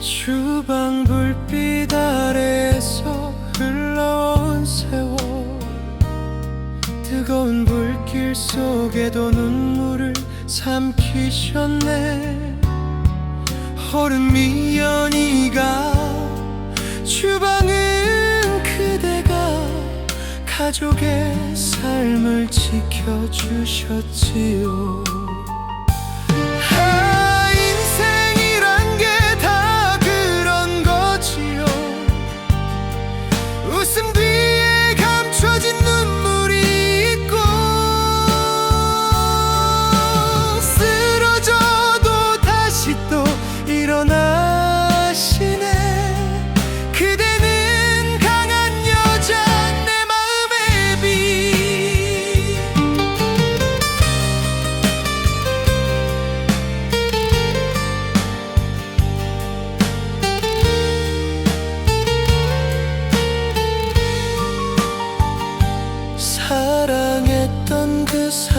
푸른 불빛 아래에서 흘러온 세월. 뜨거운 불길 속에도 눈물을 삼키셨네. 호른 미연이가 주방은 그대가 가족의 삶을 지켜주셨지요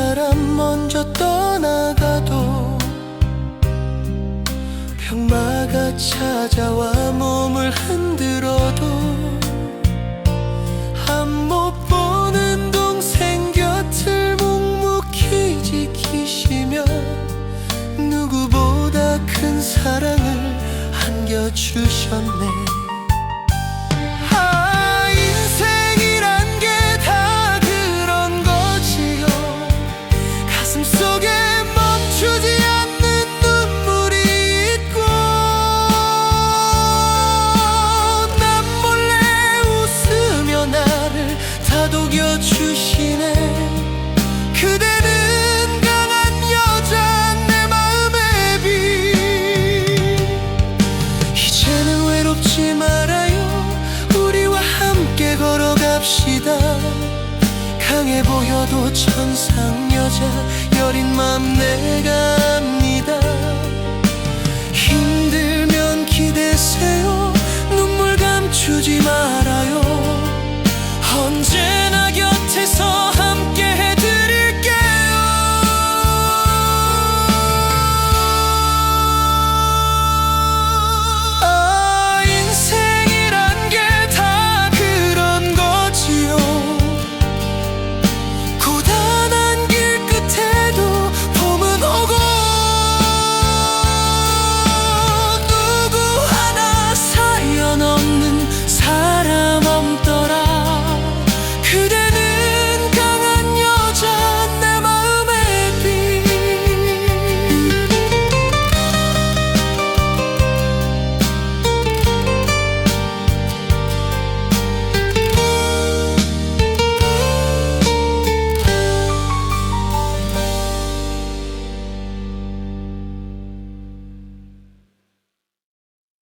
사람 먼저 떠나가도 병마가 찾아와 몸을 흔들어도 한 못 보는 동생 곁을 묵묵히 지키시며 누구보다 큰 사랑을 안겨주셨네 다독여 주시네. 그대는 강한 여자 내 마음의 빛 이제는 외롭지 말아요. 우리와 함께 걸어갑시다. 강해 보여도 천상 여자 여린 맘내